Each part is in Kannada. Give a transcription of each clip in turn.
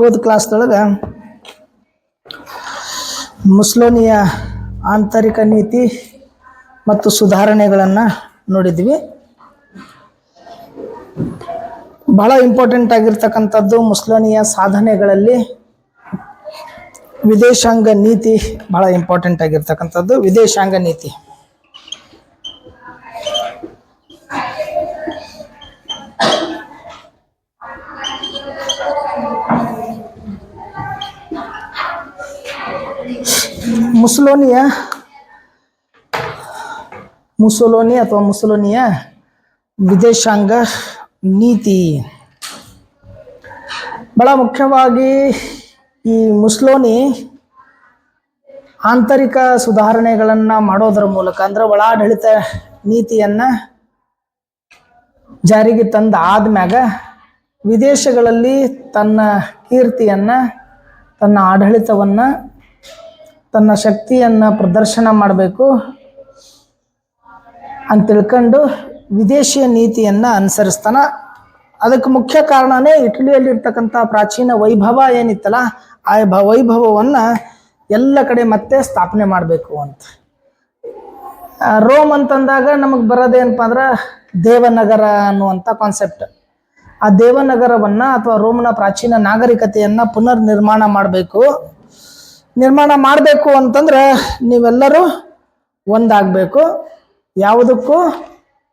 ಹೋದ ಕ್ಲಾಸ್ದೊಳಗೆ ಮುಸ್ಲೋನಿಯ ಆಂತರಿಕ ನೀತಿ ಮತ್ತು ಸುಧಾರಣೆಗಳನ್ನು ನೋಡಿದ್ವಿ. ಬಹಳ ಇಂಪಾರ್ಟೆಂಟ್ ಆಗಿರ್ತಕ್ಕಂಥದ್ದು ಮುಸ್ಲೋನಿಯ ಸಾಧನೆಗಳಲ್ಲಿ ವಿದೇಶಾಂಗ ನೀತಿ ಬಹಳ ಇಂಪಾರ್ಟೆಂಟ್ ಆಗಿರ್ತಕ್ಕಂಥದ್ದು. ವಿದೇಶಾಂಗ ನೀತಿ. ಮುಸೋಲಿನಿಯ ಮುಸೋಲೋನಿ ಅಥವಾ ಮುಸೋಲಿನಿಯ ವಿದೇಶಾಂಗ ನೀತಿ ಬಹಳ ಮುಖ್ಯವಾಗಿ ಈ ಮುಸ್ಲೋನಿ ಆಂತರಿಕ ಸುಧಾರಣೆಗಳನ್ನು ಮಾಡೋದರ ಮೂಲಕ ಅಂದ್ರೆ ಒಳಾಡಳಿತ ನೀತಿಯನ್ನು ಜಾರಿಗೆ ತಂದ ಆದ್ಮ್ಯಾಗ ವಿದೇಶಗಳಲ್ಲಿ ತನ್ನ ಕೀರ್ತಿಯನ್ನು, ತನ್ನ ಆಡಳಿತವನ್ನು ತನ್ನ ಶಕ್ತಿಯನ್ನು ಪ್ರದರ್ಶನ ಮಾಡಬೇಕು ಅಂತ ತಿಳ್ಕೊಂಡು ವಿದೇಶಿಯ ನೀತಿಯನ್ನು ಅನುಸರಿಸ್ತಾನ. ಅದಕ್ಕೆ ಮುಖ್ಯ ಕಾರಣನೇ ಇಟಲಿಯಲ್ಲಿರ್ತಕ್ಕಂಥ ಪ್ರಾಚೀನ ವೈಭವ ಏನಿತ್ತಲ್ಲ, ಆ ಭ ವೈಭವವನ್ನು ಎಲ್ಲ ಕಡೆ ಮತ್ತೆ ಸ್ಥಾಪನೆ ಮಾಡಬೇಕು ಅಂತ. ರೋಮ್ ಅಂತಂದಾಗ ನಮಗೆ ಬರೋದೇನಪ್ಪ ಅಂದ್ರೆ ದೇವನಗರ ಅನ್ನುವಂಥ ಕಾನ್ಸೆಪ್ಟ್ ಆ ದೇವನಗರವನ್ನು ಅಥವಾ ರೋಮ್ನ ಪ್ರಾಚೀನ ನಾಗರಿಕತೆಯನ್ನು ಪುನರ್ ನಿರ್ಮಾಣ ಮಾಡಬೇಕು. ನಿರ್ಮಾಣ ಮಾಡಬೇಕು ಅಂತಂದ್ರೆ ನೀವೆಲ್ಲರೂ ಒಂದಾಗಬೇಕು. ಯಾವುದಕ್ಕೂ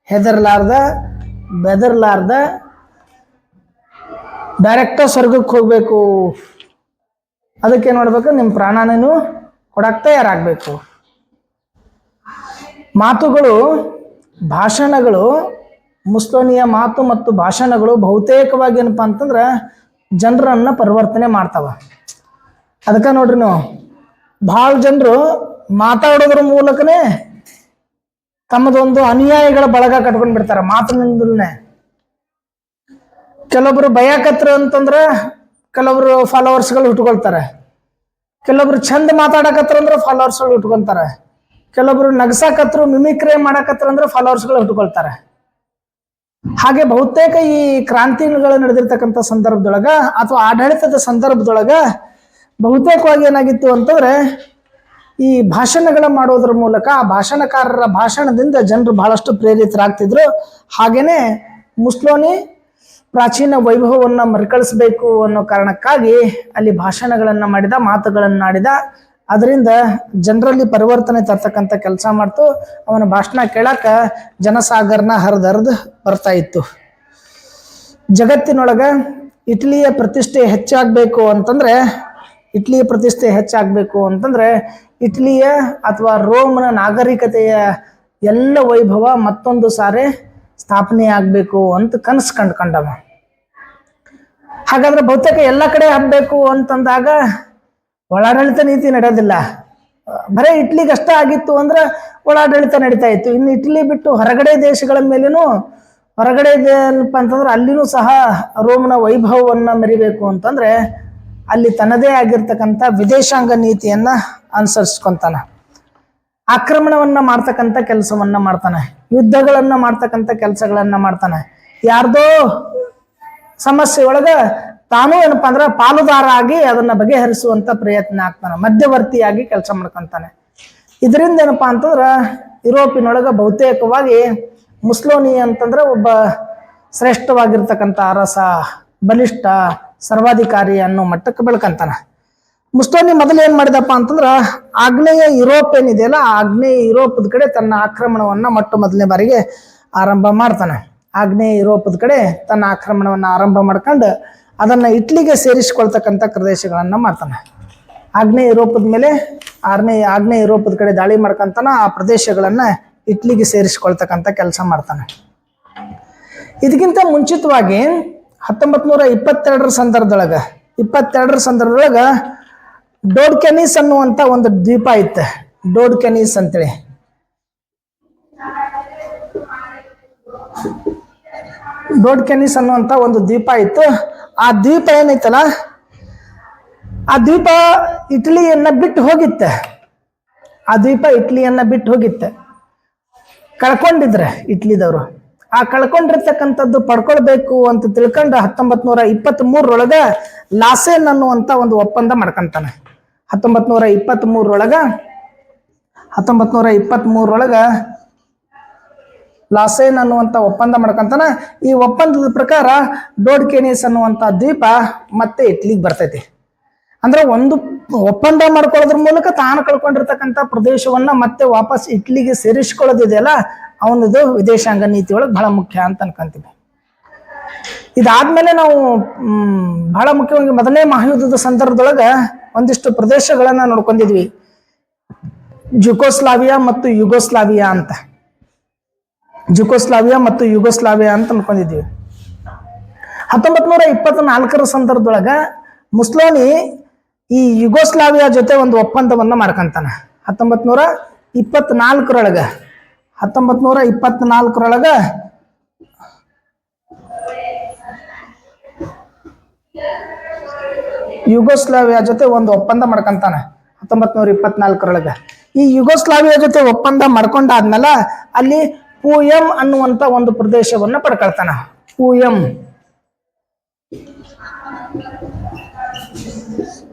ಹೆದರ್ಲಾರ್ದ, ಬೆದರ್ಲಾರ್ದ ಡೈರೆಕ್ಟ ಸ್ವರ್ಗಕ್ಕೆ ಹೋಗಬೇಕು. ಅದಕ್ಕೆ ಮಾಡ್ಬೇಕು? ನಿಮ್ಮ ಪ್ರಾಣನೂ ಕೊಡಕ್ಕೆ ತಯಾರಾಗಬೇಕು. ಮಾತುಗಳು, ಭಾಷಣಗಳು, ಮುಸ್ಲೋನಿಯ ಮಾತು ಮತ್ತು ಭಾಷಣಗಳು ಬಹುತೇಕವಾಗಿ ಏನಪ್ಪ ಅಂತಂದ್ರೆ ಜನರನ್ನು ಪರಿವರ್ತನೆ ಮಾಡ್ತಾವ. ಅದಕ್ಕೆ ನೋಡ್ರಿ ನೀವು, ಭಾಳ ಜನರು ಮಾತಾಡೋದ್ರ ಮೂಲಕನೇ ತಮ್ಮದೊಂದು ಅನುಯಾಯಿಗಳ ಬಳಗ ಕಟ್ಕೊಂಡ್ ಬಿಡ್ತಾರೆ ಮಾತಿನಿಂದಲೇ. ಕೆಲವೊಬ್ರು ಭಯಕತ್ರ ಅಂತಂದ್ರೆ ಕೆಲವೊಬ್ರು ಫಾಲೋವರ್ಸ್ಗಳು ಇಟ್ಕೊಳ್ತಾರೆ ಕೆಲವೊಬ್ರು ಚಂದ ಮಾತಾಡಕತ್ರ ಅಂದ್ರೆ ಫಾಲೋವರ್ಸ್ಗಳು ಇಟ್ಕೊಳ್ತಾರೆ ಕೆಲವೊಬ್ರು ನಗಸಾಕತ್ರು ಮಿಮಿಕ್ರಿ ಮಾಡಕತ್ರ ಅಂದ್ರೆ ಫಾಲೋವರ್ಸ್ಗಳು ಇಟ್ಕೊಳ್ತಾರೆ ಹಾಗೆ ಬಹುತೇಕ ಈ ಕ್ರಾಂತಿಗಳು ನಡೆದಿರ್ತಕ್ಕಂಥ ಸಂದರ್ಭದೊಳಗ ಅಥವಾ ಆಡಳಿತದ ಸಂದರ್ಭದೊಳಗ ಬಹುತೇಕವಾಗಿ ಏನಾಗಿತ್ತು ಅಂತಂದ್ರೆ, ಈ ಭಾಷಣಗಳ ಮಾಡೋದ್ರ ಮೂಲಕ ಆ ಭಾಷಣಕಾರರ ಭಾಷಣದಿಂದ ಜನರು ಬಹಳಷ್ಟು ಪ್ರೇರಿತರಾಗ್ತಿದ್ರು. ಹಾಗೇನೆ ಮುಸ್ಲೋನಿ ಪ್ರಾಚೀನ ವೈಭವವನ್ನು ಮರುಕಳಿಸ್ಬೇಕು ಅನ್ನೋ ಕಾರಣಕ್ಕಾಗಿ ಅಲ್ಲಿ ಭಾಷಣಗಳನ್ನು ಮಾಡಿದ, ಮಾತುಗಳನ್ನು ಆಡಿದ. ಅದರಿಂದ ಜನರಲ್ಲಿ ಪರಿವರ್ತನೆ ತರ್ತಕ್ಕಂಥ ಕೆಲಸ ಮಾಡ್ತು. ಅವನ ಭಾಷಣ ಕೇಳಕ ಜನಸಾಗರನ ಹರಿದರ್ದು ಬರ್ತಾ ಇತ್ತು. ಜಗತ್ತಿನೊಳಗ ಇಟಲಿಯ ಪ್ರತಿಷ್ಠೆ ಹೆಚ್ಚಾಗಬೇಕು ಅಂತಂದ್ರೆ ಇಟ್ಲಿಯ ಪ್ರತಿಷ್ಠೆ ಹೆಚ್ಚಾಗಬೇಕು ಅಂತಂದ್ರೆ ಇಟ್ಲಿಯ ಅಥವಾ ರೋಮ್ನ ನಾಗರಿಕತೆಯ ಎಲ್ಲ ವೈಭವ ಮತ್ತೊಂದು ಸಾರಿ ಸ್ಥಾಪನೆ ಆಗಬೇಕು ಅಂತ ಕನಸು ಕಂಡ್ಕೊಂಡವ ಹಾಗಾದ್ರೆ ಬಹುತೇಕ ಎಲ್ಲ ಕಡೆ ಹಬ್ಬಬೇಕು ಅಂತಂದಾಗ ಒಳಾಡಳಿತ ನೀತಿ ನಡೆಯೋದಿಲ್ಲ ಬರೀ ಇಟ್ಲಿಗೆ ಅಷ್ಟ ಆಗಿತ್ತು ಅಂದ್ರೆ ಒಳಾಡಳಿತ ನಡೀತಾ ಇತ್ತು. ಇನ್ನು ಇಟ್ಲಿ ಬಿಟ್ಟು ಹೊರಗಡೆ ದೇಶಗಳ ಮೇಲೂ ಹೊರಗಡೆ ಏನಪ್ಪ ಅಂತಂದ್ರೆ ಅಲ್ಲಿನೂ ಸಹ ರೋಮ್ನ ವೈಭವವನ್ನು ಮೆರಿಬೇಕು ಅಂತಂದ್ರೆ ಅಲ್ಲಿ ತನ್ನದೇ ಆಗಿರ್ತಕ್ಕಂಥ ವಿದೇಶಾಂಗ ನೀತಿಯನ್ನ ಅನುಸರಿಸ್ಕೊಂತಾನೆ. ಆಕ್ರಮಣವನ್ನ ಮಾಡ್ತಕ್ಕಂಥ ಕೆಲಸವನ್ನ ಮಾಡ್ತಾನೆ. ಯುದ್ಧಗಳನ್ನ ಮಾಡ್ತಕ್ಕಂಥ ಕೆಲಸಗಳನ್ನ ಮಾಡ್ತಾನೆ. ಯಾರ್ದೋ ಸಮಸ್ಯೆ ಒಳಗ ತಾನು ಏನಪ್ಪಾ ಅಂದ್ರೆ ಪಾಲುದಾರ ಆಗಿ ಅದನ್ನ ಬಗೆಹರಿಸುವಂತ ಪ್ರಯತ್ನ ಆಗ್ತಾನೆ. ಮಧ್ಯವರ್ತಿಯಾಗಿ ಕೆಲಸ ಮಾಡ್ಕೊಂತಾನೆ. ಇದರಿಂದ ಏನಪ್ಪಾ ಅಂತಂದ್ರ ಯುರೋಪಿನೊಳಗ ಬಹುತೇಕವಾಗಿ ಮುಸ್ಲೋನಿ ಅಂತಂದ್ರೆ ಒಬ್ಬ ಶ್ರೇಷ್ಠವಾಗಿರ್ತಕ್ಕಂಥ ಅರಸ, ಬಲಿಷ್ಠ ಸರ್ವಾಧಿಕಾರಿ ಅನ್ನೋ ಮಟ್ಟಕ್ಕೆ ಬೆಳ್ಕಂತಾನ. ಮುಸ್ಟೋನಿ ಮೊದಲು ಏನ್ ಮಾಡಿದಪ್ಪ ಅಂತಂದ್ರ, ಆಗ್ನೇಯ ಯುರೋಪ್ ಏನಿದೆಯಲ್ಲ ಆಗ್ನೇಯ ಯುರೋಪದ ಕಡೆ ತನ್ನ ಆಕ್ರಮಣವನ್ನ ಮೊಟ್ಟ ಮೊದಲನೇ ಬಾರಿಗೆ ಆರಂಭ ಮಾಡ್ತಾನೆ. ಆಗ್ನೇಯ ಯುರೋಪದ ಕಡೆ ತನ್ನ ಆಕ್ರಮಣವನ್ನ ಆರಂಭ ಮಾಡ್ಕೊಂಡು ಅದನ್ನ ಇಟ್ಲಿಗೆ ಸೇರಿಸಿಕೊಳ್ತಕ್ಕಂಥ ಪ್ರದೇಶಗಳನ್ನ ಮಾಡ್ತಾನೆ. ಆಗ್ನೇಯ ಯುರೋಪದ ಮೇಲೆ ಆರ್ನೇ ಆಗ್ನೇಯ ಯುರೋಪದ ಕಡೆ ದಾಳಿ ಮಾಡ್ಕೊಂತಾನ, ಆ ಪ್ರದೇಶಗಳನ್ನ ಇಟ್ಲಿಗೆ ಸೇರಿಸಿಕೊಳ್ತಕ್ಕಂಥ ಕೆಲಸ ಮಾಡ್ತಾನೆ. ಇದಕ್ಕಿಂತ ಮುಂಚಿತವಾಗಿ ಹತ್ತೊಂಬತ್ ನೂರ ಇಪ್ಪತ್ತೆರಡರ ಸಂದರ್ಭದೊಳಗ ಇಪ್ಪತ್ತೆರಡರ ಸಂದರ್ಭದೊಳಗ ಡೋಡ್ಕೆನೀಸ್ ಅನ್ನುವಂಥ ಒಂದು ದ್ವೀಪ ಇತ್ತು ಡೋಡ್ಕೆನೀಸ್ ಅಂತೇಳಿ. ಡೋಡ್ಕೆನೀಸ್ ಅನ್ನುವಂಥ ಒಂದು ದ್ವೀಪ ಇತ್ತು. ಆ ದ್ವೀಪ ಏನೈತಲ್ಲ? ಆ ದ್ವೀಪ ಇಟಲಿಯನ್ನ ಬಿಟ್ಟು ಹೋಗಿತ್ತೆ. ಆ ದ್ವೀಪ ಇಟ್ಲಿಯನ್ನ ಬಿಟ್ಟು ಹೋಗಿತ್ತೆ. ಕಳ್ಕೊಂಡಿದ್ರೆ ಇಟ್ಲಿದವರು. ಆ ಕಳ್ಕೊಂಡಿರ್ತಕ್ಕಂಥದ್ದು ಪಡ್ಕೊಳ್ಬೇಕು ಅಂತ ತಿಳ್ಕೊಂಡು ಹತ್ತೊಂಬತ್ ನೂರ ಇಪ್ಪತ್ತ್ ಲಾಸೆನ್ ಅನ್ನುವಂತ ಒಂದು ಒಪ್ಪಂದ ಮಾಡ್ಕೊಂತಾನೆ. ಹತ್ತೊಂಬತ್ ನೂರ ಇಪ್ಪತ್ತ್ ಮೂರರೊಳಗ ಹತ್ತೊಂಬತ್ ನೂರ ಇಪ್ಪತ್ತ್ ಲಾಸೇನ್ ಅನ್ನುವಂಥ ಒಪ್ಪಂದ ಮಾಡ್ಕೊಂತಾನ. ಈ ಒಪ್ಪಂದದ ಪ್ರಕಾರ ಡೋಡ್ಕೆನಿಸ್ ಅನ್ನುವಂಥ ದ್ವೀಪ ಮತ್ತೆ ಇಟ್ಲಿಗೆ ಬರ್ತೈತಿ. ಅಂದ್ರೆ ಒಂದು ಒಪ್ಪಂದ ಮಾಡ್ಕೊಳ್ಳೋದ್ರ ಮೂಲಕ ತಾನು ಕಳ್ಕೊಂಡಿರ್ತಕ್ಕಂಥ ಪ್ರದೇಶವನ್ನ ಮತ್ತೆ ವಾಪಸ್ ಇಟ್ಲಿಗೆ ಸೇರಿಸ್ಕೊಳ್ಳೋದಿದೆಯಲ್ಲ ಅವನದು ವಿದೇಶಾಂಗ ನೀತಿ ಒಳಗೆ ಬಹಳ ಮುಖ್ಯ ಅಂತ ಅನ್ಕೊಂತೀವಿ ಇದಾದ್ಮೇಲೆ ನಾವು ಬಹಳ ಮುಖ್ಯವಾಗಿ ಮೊದಲನೇ ಮಹಾಯುದ್ಧದ ಸಂದರ್ಭದೊಳಗೆ ಒಂದಿಷ್ಟು ಪ್ರದೇಶಗಳನ್ನ ನೋಡ್ಕೊಂಡಿದ್ವಿ. ಜುಕೋಸ್ಲಾವಿಯಾ ಮತ್ತು ಯುಗೋಸ್ಲಾವಿಯಾ ಅಂತ. ಜುಕೋಸ್ಲಾವಿಯಾ ಮತ್ತು ಯುಗೋಸ್ಲಾವಿಯಾ ಅಂತ ಅನ್ಕೊಂಡಿದ್ವಿ. ಹತ್ತೊಂಬತ್ ನೂರ ಇಪ್ಪತ್ನಾಲ್ಕರ ಸಂದರ್ಭದೊಳಗ ಮುಸ್ಲೋನಿ ಈ ಯುಗೋಸ್ಲಾವಿಯಾ ಜೊತೆ ಒಂದು ಒಪ್ಪಂದವನ್ನ ಮಾಡ್ಕೊಂತಾನ. ಹತ್ತೊಂಬತ್ ನೂರ ಇಪ್ಪತ್ನಾಲ್ಕರೊಳಗ ಹತ್ತೊಂಬತ್ ನೂರ ಇಪ್ಪತ್ನಾಲ್ಕರೊಳಗ ಯುಗೋಸ್ಲಾವಿಯಾ ಜೊತೆ ಒಂದು ಒಪ್ಪಂದ ಮಾಡ್ಕೊಂತಾನೆ ಹತ್ತೊಂಬತ್ ನೂರ ಇಪ್ಪತ್ನಾಲ್ಕರೊಳಗ. ಈ ಯುಗೋಸ್ಲಾವಿಯಾ ಜೊತೆ ಒಪ್ಪಂದ ಮಾಡ್ಕೊಂಡಾದ್ಮೇಲೆ ಅಲ್ಲಿ ಪೂಯಂ ಅನ್ನುವಂತ ಒಂದು ಪ್ರದೇಶವನ್ನ ಪಡ್ಕೊಳ್ತಾನ. ಪೂಯಂ.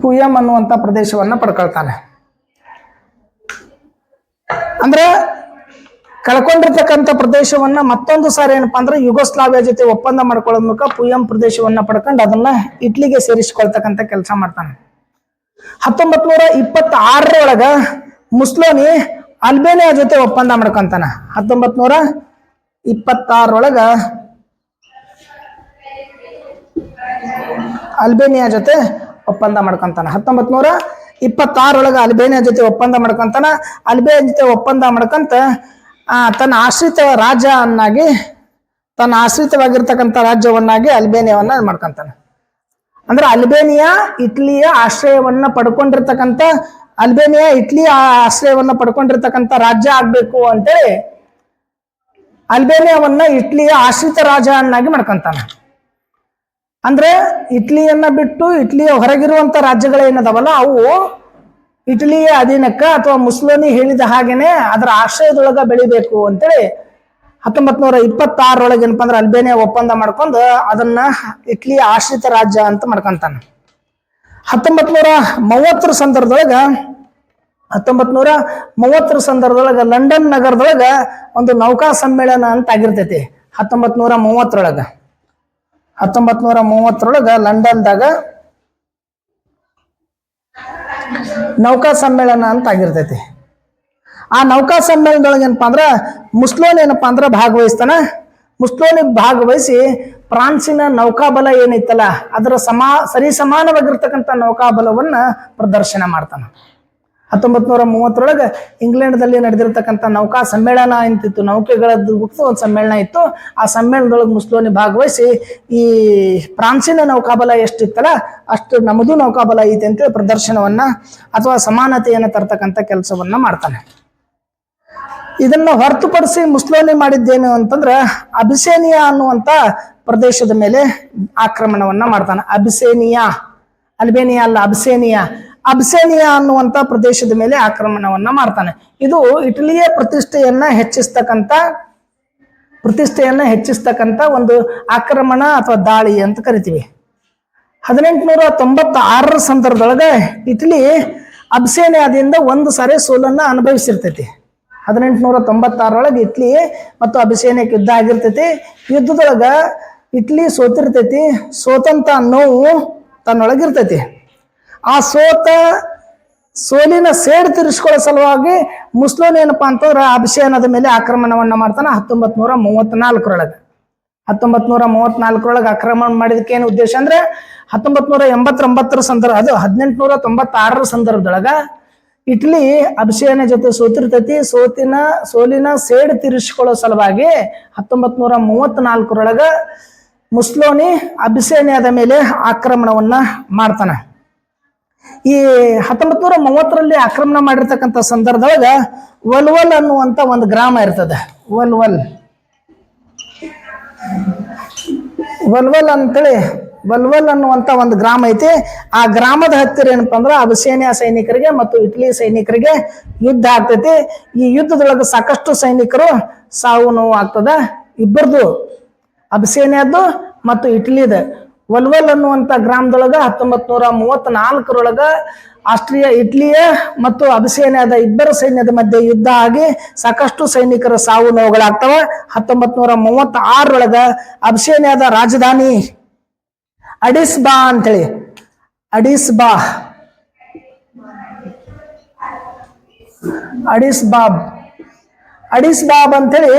ಪೂಯಂ ಅನ್ನುವಂತ ಪ್ರದೇಶವನ್ನ ಪಡ್ಕೊಳ್ತಾನೆ. ಅಂದ್ರೆ ಕಳ್ಕೊಂಡಿರ್ತಕ್ಕಂಥ ಪ್ರದೇಶವನ್ನ ಮತ್ತೊಂದು ಸಾರಿ ಏನಪ್ಪಾ ಅಂದ್ರೆ ಯುಗೋಸ್ಲಾವಿಯಾ ಜೊತೆ ಒಪ್ಪಂದ ಮಾಡ್ಕೊಳ್ಳೋ ಮೂಲಕ ಪುಯಂ ಪ್ರದೇಶವನ್ನ ಪಡ್ಕೊಂಡು ಅದನ್ನ ಇಟ್ಲಿಗೆ ಸೇರಿಸಿಕೊಳ್ತಕ್ಕಂಥ ಕೆಲಸ ಮಾಡ್ತಾನೆ. ಹತ್ತೊಂಬತ್ ನೂರ ಇಪ್ಪತ್ತ ಆರರೊಳಗ ಮುಸ್ಲೋನಿ ಅಲ್ಬೇನಿಯಾ ಜೊತೆ ಒಪ್ಪಂದ ಮಾಡ್ಕೊಂತಾನ. ಹತ್ತೊಂಬತ್ ನೂರ ಇಪ್ಪತ್ತಾರೊಳಗ ಅಲ್ಬೇನಿಯಾ ಜೊತೆ ಒಪ್ಪಂದ ಮಾಡ್ಕೊಂತಾನ. ಹತ್ತೊಂಬತ್ ನೂರ ಇಪ್ಪತ್ತಾರೊಳಗ ಅಲ್ಬೇನಿಯಾ ಜೊತೆ ಒಪ್ಪಂದ ಮಾಡ್ಕೊಂತಾನ. ಅಲ್ಬೇನಿಯಾ ಜೊತೆ ಒಪ್ಪಂದ ಮಾಡ್ಕೊಂತ ತನ್ನ ಆಶ್ರಿತ ರಾಜ್ಯ ಅನ್ನಾಗಿ ತನ್ನ ಆಶ್ರಿತವಾಗಿರ್ತಕ್ಕಂಥ ರಾಜ್ಯವನ್ನಾಗಿ ಅಲ್ಬೇನಿಯಾವನ್ನ ಮಾಡ್ಕೊಂತಾನೆ. ಅಂದ್ರೆ ಅಲ್ಬೇನಿಯಾ, ಇಟ್ಲಿಯ ಆಶ್ರಯವನ್ನ ಪಡ್ಕೊಂಡಿರ್ತಕ್ಕಂಥ, ಅಲ್ಬೇನಿಯಾ, ಇಟ್ಲಿಯ ಆಶ್ರಯವನ್ನ ಪಡ್ಕೊಂಡಿರ್ತಕ್ಕಂಥ ರಾಜ್ಯ ಆಗ್ಬೇಕು ಅಂತೇಳಿ ಅಲ್ಬೇನಿಯಾವನ್ನ ಇಟ್ಲಿಯ ಆಶ್ರಿತ ರಾಜ ಅನ್ನಾಗಿ ಮಾಡ್ಕೊಂತಾನೆ. ಅಂದ್ರೆ ಇಟ್ಲಿಯನ್ನ ಬಿಟ್ಟು ಇಟ್ಲಿಯ ಹೊರಗಿರುವಂತ ರಾಜ್ಯಗಳೇನದವಲ್ಲ, ಅವು ಇಟಲಿಯ ಅಧೀನಕ್ಕ ಅಥವಾ ಮುಸ್ಲೋನಿ ಹೇಳಿದ ಹಾಗೇನೆ ಅದರ ಆಶ್ರಯದೊಳಗ ಬೆಳಿಬೇಕು ಅಂತೇಳಿ ಹತ್ತೊಂಬತ್ ನೂರ ಇಪ್ಪತ್ತಾರರೊಳಗೆ ಏನಪ್ಪ ಅಂದ್ರೆ ಅಲ್ಬೇನಿಯಾ ಒಪ್ಪಂದ ಮಾಡ್ಕೊಂಡು ಅದನ್ನ ಇಟ್ಲಿಯ ಆಶ್ರಿತ ರಾಜ್ಯ ಅಂತ ಮಾಡ್ಕೊಂತಾನೆ. ಹತ್ತೊಂಬತ್ ನೂರ ಮೂವತ್ತರ ಸಂದರ್ಭದೊಳಗ ಹತ್ತೊಂಬತ್ ನೂರ ಮೂವತ್ತರ ಸಂದರ್ಭದೊಳಗ ಲಂಡನ್ ನಗರದೊಳಗ ಒಂದು ನೌಕಾ ಸಮ್ಮೇಳನ ಅಂತ ಆಗಿರ್ತೈತಿ. ಹತ್ತೊಂಬತ್ ನೂರ ಮೂವತ್ತರೊಳಗ. ಹತ್ತೊಂಬತ್ ನೂರ ಮೂವತ್ತರೊಳಗ ಲಂಡನ್ದಾಗ ನೌಕಾ ಸಮ್ಮೇಳನ ಅಂತ ಆಗಿರ್ತೈತಿ. ಆ ನೌಕಾ ಸಮ್ಮೇಳನದೊಳಗೆ ಏನಪ್ಪ ಅಂದ್ರ ಮುಸ್ಲೋನ್ ಏನಪ್ಪ ಅಂದ್ರೆ ಭಾಗವಹಿಸ್ತಾನ. ಮುಸ್ಲೋನಿ ಭಾಗವಹಿಸಿ ಫ್ರಾನ್ಸಿನ ನೌಕಾಬಲ ಏನೈತಲ್ಲ, ಅದರ ಸಮಾ ಸರಿ ಸಮಾನವಾಗಿರ್ತಕ್ಕಂಥ ನೌಕಾಬಲವನ್ನ ಪ್ರದರ್ಶನ ಮಾಡ್ತಾನ. ಹತ್ತೊಂಬತ್ ನೂರ ಮೂವತ್ತರೊಳಗೆ ಇಂಗ್ಲೆಂಡ್ದಲ್ಲಿ ನಡೆದಿರ್ತಕ್ಕಂಥ ನೌಕಾ ಸಮ್ಮೇಳನ ಅಂತಿತ್ತು ನೌಕೆಗಳದ್ದು ಒಂದು ಸಮ್ಮೇಳನ ಇತ್ತು. ಆ ಸಮ್ಮೇಳನದೊಳಗೆ ಮುಸ್ಲೋನಿ ಭಾಗವಹಿಸಿ ಈ ಫ್ರಾನ್ಸಿನ ನೌಕಾಬಲ ಎಷ್ಟಿತ್ತಲ್ಲ, ಅಷ್ಟು ನಮ್ಮದು ನೌಕಾಬಲ ಐತೆ ಅಂತೇಳಿ ಪ್ರದರ್ಶನವನ್ನ ಅಥವಾ ಸಮಾನತೆಯನ್ನು ತರ್ತಕ್ಕಂಥ ಕೆಲಸವನ್ನ ಮಾಡ್ತಾನೆ. ಇದನ್ನ ಹೊರತುಪಡಿಸಿ ಮುಸ್ಲೋನಿ ಮಾಡಿದ್ದೇನು ಅಂತಂದ್ರ ಅಬಿಸೇನಿಯಾ ಅನ್ನುವಂತ ಪ್ರದೇಶದ ಮೇಲೆ ಆಕ್ರಮಣವನ್ನ ಮಾಡ್ತಾನೆ. ಅಬಿಸೇನಿಯಾ, ಅಲ್ಬೇನಿಯಾ ಅಲ್ಲ, ಅಬ್ಸೇನಿಯಾ. ಅಬ್ಸೇನಿಯಾ ಅನ್ನುವಂತ ಪ್ರದೇಶದ ಮೇಲೆ ಆಕ್ರಮಣವನ್ನ ಮಾಡ್ತಾನೆ. ಇದು ಇಟಲಿಯ ಪ್ರತಿಷ್ಠೆಯನ್ನ ಹೆಚ್ಚಿಸ್ತಕ್ಕಂಥ ಪ್ರತಿಷ್ಠೆಯನ್ನ ಹೆಚ್ಚಿಸ್ತಕ್ಕಂಥ ಒಂದು ಆಕ್ರಮಣ ಅಥವಾ ದಾಳಿ ಅಂತ ಕರಿತೀವಿ. ಹದಿನೆಂಟುನೂರ ತೊಂಬತ್ತ ಆರರ ಸಂದರ್ಭದೊಳಗೆ ಇಟಲಿ ಅಬ್ಸೇನಿಯಾದಿಂದ ಒಂದು ಸಾರಿ ಸೋಲನ್ನ ಅನುಭವಿಸಿರ್ತೈತಿ. ಹದಿನೆಂಟುನೂರ ತೊಂಬತ್ತಾರರೊಳಗೆ ಇಟ್ಲಿ ಮತ್ತು ಅಭಿಷೇನಕ್ಕೆ ಯುದ್ಧ ಆಗಿರ್ತೈತಿ. ಯುದ್ಧದೊಳಗೆ ಇಟ್ಲಿ ಸೋತಿರ್ತೈತಿ. ಸೋತಂತ ನೋವು ತನ್ನೊಳಗಿರ್ತೈತಿ. ಆ ಸೋತ ಸೋಲಿನ ಸೇಡು ತೀರಿಸ್ಕೊಳ್ಳೋ ಸಲುವಾಗಿ ಮುಸ್ಲಿಂ ಏನಪ್ಪಾ ಅಂತಂದ್ರೆ ಅಭಿಷೇನದ ಮೇಲೆ ಆಕ್ರಮಣವನ್ನ ಮಾಡ್ತಾನೆ ಹತ್ತೊಂಬತ್ ನೂರ ಮೂವತ್ನಾಲ್ಕರೊಳಗೆ. ಹತ್ತೊಂಬತ್ ನೂರ ಮೂವತ್ನಾಲ್ಕರೊಳಗೆ ಆಕ್ರಮಣ ಮಾಡಿದಕ್ಕೆ ಏನು ಉದ್ದೇಶ ಅಂದ್ರೆ ಹತ್ತೊಂಬತ್ ನೂರ ಎಂಬತ್ತೊಂಬತ್ತರ ಸಂದರ್ಭ, ಅದು ಹದಿನೆಂಟುನೂರ ತೊಂಬತ್ತಾರರ ಸಂದರ್ಭದೊಳಗ ಇಟ್ಲಿ ಅಭಿಷೇನ ಜೊತೆ ಸೋತಿರ್ತೈತಿ, ಸೋತಿನ, ಸೋಲಿನ ಸೇಡು ತೀರಿಸಿಕೊಳ್ಳೋ ಸಲುವಾಗಿ ಹತ್ತೊಂಬತ್ ನೂರ ಮೂವತ್ನಾಲ್ಕರೊಳಗ ಮುಸ್ಲೋನಿ ಅಭಿಸೇನಿಯಾದ ಮೇಲೆ ಆಕ್ರಮಣವನ್ನ ಮಾಡ್ತಾನೆ. ಈ ಹತ್ತೊಂಬತ್ ನೂರ ಮೂವತ್ತರಲ್ಲಿ ಆಕ್ರಮಣ ಮಾಡಿರ್ತಕ್ಕಂಥ ಸಂದರ್ಭದೊಳಗ ವಲ್ವಲ್ ಅನ್ನುವಂತ ಒಂದು ಗ್ರಾಮ ಇರ್ತದೆ. ವಲ್ವಲ್. ವಲ್ವಲ್ ಅಂತೇಳಿ ವಲ್ವಲ್ ಅನ್ನುವಂತ ಒಂದು ಗ್ರಾಮ ಐತಿ. ಆ ಗ್ರಾಮದ ಹತ್ತಿರ ಏನಪ್ಪ ಅಂದ್ರೆ ಅಭಿಸೇನಿಯಾ ಸೈನಿಕರಿಗೆ ಮತ್ತು ಇಟಲಿ ಸೈನಿಕರಿಗೆ ಯುದ್ಧ ಆಗ್ತೈತಿ. ಈ ಯುದ್ಧದೊಳಗೆ ಸಾಕಷ್ಟು ಸೈನಿಕರು ಸಾವು ನೋವು ಆಗ್ತದ. ಇಬ್ಬರದು ಅಬ್ಸೇನಿಯಾದ್ದು ಮತ್ತು ಇಟಲಿದ. ವಲ್ವಲ್ ಅನ್ನುವಂಥ ಗ್ರಾಮದೊಳಗ ಹತ್ತೊಂಬತ್ ನೂರ ಮೂವತ್ತ್ನಾಲ್ಕರೊಳಗ ಆಸ್ಟ್ರಿಯಾ ಇಟ್ಲಿಯ ಮತ್ತು ಅಬಿಸೇನಿಯಾದ ಇಬ್ಬರ ಸೈನ್ಯದ ಮಧ್ಯೆ ಯುದ್ಧ ಆಗಿ ಸಾಕಷ್ಟು ಸೈನಿಕರ ಸಾವು ನೋವುಗಳಾಗ್ತವ. ಹತ್ತೊಂಬತ್ ನೂರ ಮೂವತ್ತ ಆರರೊಳಗ ರಾಜಧಾನಿ ಅಡಿಸ್ ಬಾ ಅಂತೇಳಿ. ಅಡಿಸ್ ಬಾ. ಅಡಿಸ್ ಬಾಬ್ ಅಡಿಸ್ ಅಂತೇಳಿ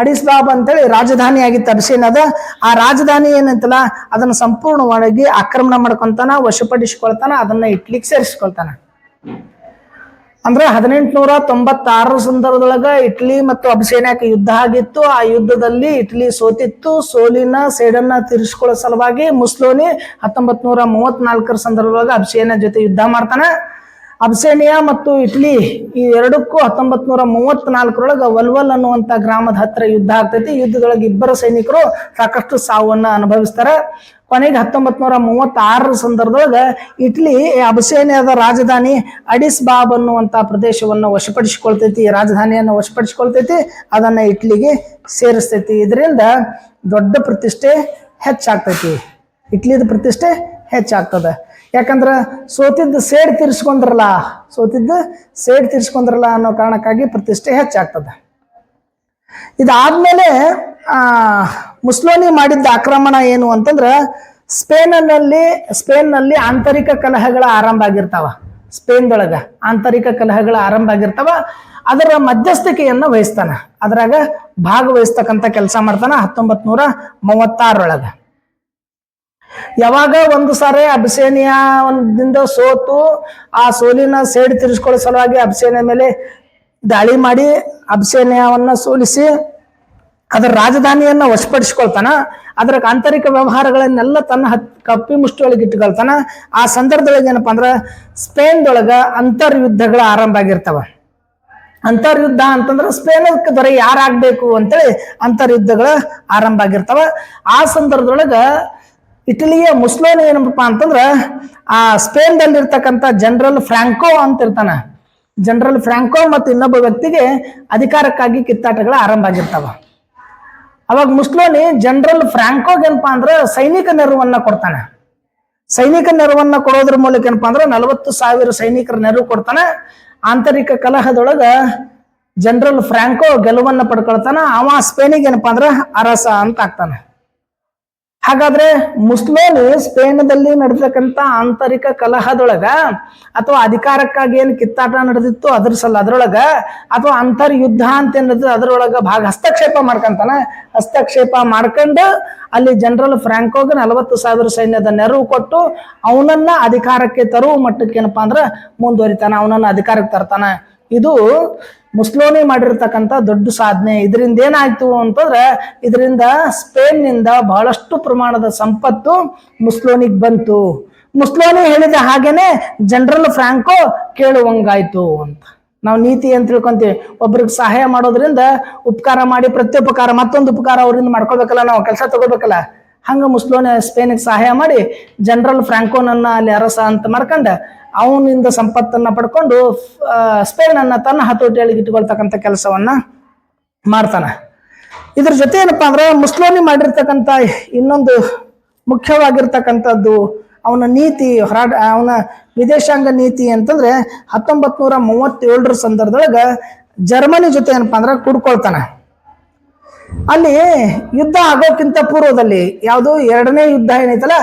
ಅಡಿಸ್ ಅಂತ ಅಂತೇಳಿ ರಾಜಧಾನಿ ಆಗಿತ್ತು ಅಭಿಷೇನದ ಆ ರಾಜಧಾನಿ ಏನಂತಲ್ಲ, ಅದನ್ನ ಸಂಪೂರ್ಣವಾಗಿ ಆಕ್ರಮಣ ಮಾಡ್ಕೊಂತಾನ, ವಶಪಡಿಸಿಕೊಳ್ತಾನ, ಅದನ್ನ ಇಟ್ಲಿಕ್ಕೆ ಸೇರಿಸ್ಕೊಳ್ತಾನ. ಅಂದ್ರೆ ಹದಿನೆಂಟುನೂರ ತೊಂಬತ್ತಾರರ ಸಂದರ್ಭದೊಳಗ ಇಟ್ಲಿ ಮತ್ತು ಅಭಿಷೇನಕ್ಕೆ ಯುದ್ಧ ಆಗಿತ್ತು. ಆ ಯುದ್ಧದಲ್ಲಿ ಇಟ್ಲಿ ಸೋತಿತ್ತು. ಸೋಲಿನ ಸೇಡನ್ನ ತೀರಿಸ್ಕೊಳ್ಳೋ ಸಲುವಾಗಿ ಮುಸ್ಲೋನಿ ಹತ್ತೊಂಬತ್ ನೂರ ಮೂವತ್ನಾಲ್ಕರ ಸಂದರ್ಭದೊಳಗ ಅಭಿಷೇನ ಜೊತೆ ಯುದ್ಧ ಮಾಡ್ತಾನ. ಅಬ್ಸೇನಿಯಾ ಮತ್ತು ಇಟ್ಲಿ ಈ ಎರಡಕ್ಕೂ ಹತ್ತೊಂಬತ್ ನೂರ ಮೂವತ್ನಾಲ್ಕರೊಳಗೆ ವಲ್ವಲ್ ಅನ್ನುವಂತ ಗ್ರಾಮದ ಹತ್ರ ಯುದ್ಧ ಆಗ್ತೈತಿ. ಯುದ್ಧದೊಳಗೆ ಇಬ್ಬರು ಸೈನಿಕರು ಸಾಕಷ್ಟು ಸಾವನ್ನ ಅನುಭವಿಸ್ತಾರೆ. ಕೊನೆಗೆ ಹತ್ತೊಂಬತ್ ನೂರ ಮೂವತ್ತಾರರ ಸಂದರ್ಭದೊಳಗ ಇಟ್ಲಿ ಅಬಸೇನಿಯಾದ ರಾಜಧಾನಿ ಅಡಿಸ್ ಬಾಬ್ ಅನ್ನುವಂತ ಪ್ರದೇಶವನ್ನು ವಶಪಡಿಸಿಕೊಳ್ತೈತಿ. ರಾಜಧಾನಿಯನ್ನು ವಶಪಡಿಸಿಕೊಳ್ತೈತಿ, ಅದನ್ನ ಇಟ್ಲಿಗೆ ಸೇರಿಸ್ತೈತಿ. ಇದರಿಂದ ದೊಡ್ಡ ಪ್ರತಿಷ್ಠೆ ಹೆಚ್ಚಾಗ್ತೈತಿ. ಇಟ್ಲಿದ ಪ್ರತಿಷ್ಠೆ ಹೆಚ್ಚಾಗ್ತದ. ಯಾಕಂದ್ರ ಸೋತಿದ್ದ ಸೇಡ್ ತೀರಿಸ್ಕೊಂಡ್ರಲ್ಲ, ಸೋತಿದ್ದ ಸೇಡ್ ತೀರಿಸ್ಕೊಂಡ್ರಲ್ಲ ಅನ್ನೋ ಕಾರಣಕ್ಕಾಗಿ ಪ್ರತಿಷ್ಠೆ ಹೆಚ್ಚಾಗ್ತದೆ. ಇದಾದ್ಮೇಲೆ ಮುಸ್ಲೋನಿ ಮಾಡಿದ್ದ ಆಕ್ರಮಣ ಏನು ಅಂತಂದ್ರೆ ಸ್ಪೇನಲ್ಲಿ ಸ್ಪೇನ್ನಲ್ಲಿ ಆಂತರಿಕ ಕಲಹಗಳ ಆರಂಭ ಆಗಿರ್ತಾವ. ಸ್ಪೇನ್ದೊಳಗ ಆಂತರಿಕ ಕಲಹಗಳ ಆರಂಭ ಆಗಿರ್ತಾವ. ಅದರ ಮಧ್ಯಸ್ಥಿಕೆಯನ್ನ ವಹಿಸ್ತಾನೆ. ಅದ್ರಾಗ ಭಾಗವಹಿಸ್ತಕ್ಕಂಥ ಕೆಲಸ ಮಾಡ್ತಾನ ಹತ್ತೊಂಬತ್ ನೂರ ಮೂವತ್ತಾರರೊಳಗ. ಯಾವಾಗ ಒಂದು ಸಾರಿ ಅಭಿಸೇನಿಯಿಂದ ಸೋತು ಆ ಸೋಲಿನ ಸೇಡು ತೀರಿಸ್ಕೊಳ್ಳೋ ಸಲುವಾಗಿ ಅಭಿಸೇನಿಯ ಮೇಲೆ ದಾಳಿ ಮಾಡಿ ಅಭಿಸೇನಿಯವನ್ನ ಸೋಲಿಸಿ ಅದರ ರಾಜಧಾನಿಯನ್ನ ವಶಪಡಿಸ್ಕೊಳ್ತಾನ. ಅದರ ಆಂತರಿಕ ವ್ಯವಹಾರಗಳನ್ನೆಲ್ಲ ತನ್ನ ಹತ್ ಕಪ್ಪಿ ಮುಷ್ಟಿಯೊಳಗೆ ಇಟ್ಕೊಳ್ತಾನ ಆ ಸಂದರ್ಭದೊಳಗೆ ಏನಪ್ಪಾ ಅಂದ್ರ ಸ್ಪೇನ್ದೊಳಗ ಅಂತರ್ಯುದ್ಧಗಳ ಆರಂಭ ಆಗಿರ್ತಾವ. ಅಂತರ್ಯುದ್ಧ ಅಂತಂದ್ರೆ ಸ್ಪೇನಕ್ಕೆ ದೊರೆ ಯಾರಾಗ್ಬೇಕು ಅಂತೇಳಿ ಅಂತರ್ಯುದ್ಧಗಳ ಆರಂಭ ಆಗಿರ್ತಾವ. ಆ ಸಂದರ್ಭದೊಳಗ ಇಟಲಿಯ ಮುಸ್ಲೋನಿ ಏನಪ್ಪಾ ಅಂತಂದ್ರ ಆ ಸ್ಪೇನ್ದಲ್ಲಿರ್ತಕ್ಕಂಥ ಜನರಲ್ ಫ್ರಾಂಕೋ ಅಂತ ಇರ್ತಾನ ಜನರಲ್ ಫ್ರಾಂಕೋ ಮತ್ತು ಇನ್ನೊಬ್ಬ ವ್ಯಕ್ತಿಗೆ ಅಧಿಕಾರಕ್ಕಾಗಿ ಕಿತ್ತಾಟಗಳು ಆರಂಭ ಆಗಿರ್ತಾವ. ಅವಾಗ ಮುಸ್ಲೋನಿ ಜನರಲ್ ಫ್ರಾಂಕೋಗೆನಪ್ಪ ಅಂದ್ರೆ ಸೈನಿಕ ನೆರವನ್ನ ಕೊಡ್ತಾನೆ. ಸೈನಿಕ ನೆರವನ್ನ ಕೊಡೋದ್ರ ಮೂಲಕ ಏನಪ್ಪಾ ಅಂದ್ರೆ ನಲವತ್ತು ಸಾವಿರ ಸೈನಿಕರ ನೆರವು ಕೊಡ್ತಾನೆ. ಆಂತರಿಕ ಕಲಹದೊಳಗ ಜನರಲ್ ಫ್ರಾಂಕೋ ಗೆಲುವನ್ನ ಪಡ್ಕೊಳ್ತಾನ. ಅವ ಸ್ಪೇನಿಗೆ ಏನಪ್ಪಾ ಅಂದ್ರೆ ಅರಸ ಅಂತ ಆಗ್ತಾನೆ. ಹಾಗಾದ್ರೆ ಮುಸ್ಲೋನಿ ಸ್ಪೇನದಲ್ಲಿ ನಡೆದಕ್ಕಂತ ಆಂತರಿಕ ಕಲಹದೊಳಗ ಅಥವಾ ಅಧಿಕಾರಕ್ಕಾಗಿ ಏನು ಕಿತ್ತಾಟ ನಡೆದಿತ್ತು ಅದ್ರ ಸಲ ಅದ್ರೊಳಗ ಅಥವಾ ಅಂತರ್ ಯುದ್ಧ ಅಂತ ಏನಿರ್ತದೆ ಅದ್ರೊಳಗ ಭಾಗ ಹಸ್ತಕ್ಷೇಪ ಮಾಡ್ಕಂತಾನ, ಹಸ್ತಕ್ಷೇಪ ಮಾಡ್ಕೊಂಡು ಅಲ್ಲಿ ಜನರಲ್ ಫ್ರಾಂಕೋಗೆ ನಲವತ್ತು ಸಾವಿರ ಸೈನ್ಯದ ನೆರವು ಕೊಟ್ಟು ಅವನನ್ನ ಅಧಿಕಾರಕ್ಕೆ ತರುವ ಮಟ್ಟಕ್ಕೆ ಏನಪ್ಪಾ ಅಂದ್ರೆ ಮುಂದುವರಿತಾನ, ಅವನನ್ನ ಅಧಿಕಾರಕ್ಕೆ ತರ್ತಾನೆ. ಇದು ಮುಸ್ಲೋನಿ ಮಾಡಿರ್ತಕ್ಕಂಥ ದೊಡ್ಡ ಸಾಧನೆ. ಇದರಿಂದ ಏನಾಯ್ತು ಅಂತಂದ್ರೆ, ಇದರಿಂದ ಸ್ಪೇನ್ನಿಂದ ಬಹಳಷ್ಟು ಪ್ರಮಾಣದ ಸಂಪತ್ತು ಮುಸ್ಲೋನಿಗೆ ಬಂತು. ಮುಸ್ಲೋನಿ ಹೇಳಿದ ಹಾಗೇನೆ ಜನರಲ್ ಫ್ರಾಂಕೋ ಕೇಳುವಂಗಾಯ್ತು ಅಂತ. ನಾವು ನೀತಿ ಅಂತ ತಿಳ್ಕೊಂತೀವಿ? ಒಬ್ರಿಗೆ ಸಹಾಯ ಮಾಡೋದ್ರಿಂದ ಉಪಕಾರ ಮಾಡಿ ಪ್ರತ್ಯುಪಕಾರ, ಮತ್ತೊಂದು ಉಪಕಾರ ಅವರಿಂದ ಮಾಡ್ಕೋಬೇಕಲ್ಲ ನಾವು, ಕೆಲಸ ತಗೋಬೇಕಲ್ಲ. ಹಂಗ ಮುಸ್ಲೋನಿ ಸ್ಪೇನಿಗೆ ಸಹಾಯ ಮಾಡಿ ಜನರಲ್ ಫ್ರಾಂಕೋನನ್ನ ಅಲ್ಲಿ ಅರಸ ಅಂತ ಮಾಡ್ಕೊಂಡ ಅವನಿಂದ ಸಂಪತ್ತನ್ನ ಪಡ್ಕೊಂಡು ಸ್ಪೇನ್ ಸ್ಪೇನನ್ನ ತನ್ನ ಹತೋಟಿಯೊಳಗೆ ಇಟ್ಕೊಳ್ತಕ್ಕಂಥ ಕೆಲಸವನ್ನ ಮಾಡ್ತಾನೆ. ಇದ್ರ ಜೊತೆ ಏನಪ್ಪಾ ಅಂದ್ರೆ ಮುಸ್ಲೋನಿ ಮಾಡಿರ್ತಕ್ಕಂಥ ಇನ್ನೊಂದು ಮುಖ್ಯವಾಗಿರ್ತಕ್ಕಂಥದ್ದು ಅವನ ನೀತಿ, ಹೊರಾಟ, ಅವನ ವಿದೇಶಾಂಗ ನೀತಿ ಅಂತಂದ್ರೆ ಹತ್ತೊಂಬತ್ ನೂರ ಮೂವತ್ತೇಳರ ಸಂದರ್ಭದೊಳಗ ಜರ್ಮನಿ ಜೊತೆ ಏನಪ್ಪಾ ಅಂದ್ರೆ ಕೂಡ್ಕೊಳ್ತಾನೆ. ಅಲ್ಲಿ ಯುದ್ಧ ಆಗೋಕ್ಕಿಂತ ಪೂರ್ವದಲ್ಲಿ, ಯಾವುದು ಎರಡನೇ ಯುದ್ಧ ಏನೈತಲ್ಲ,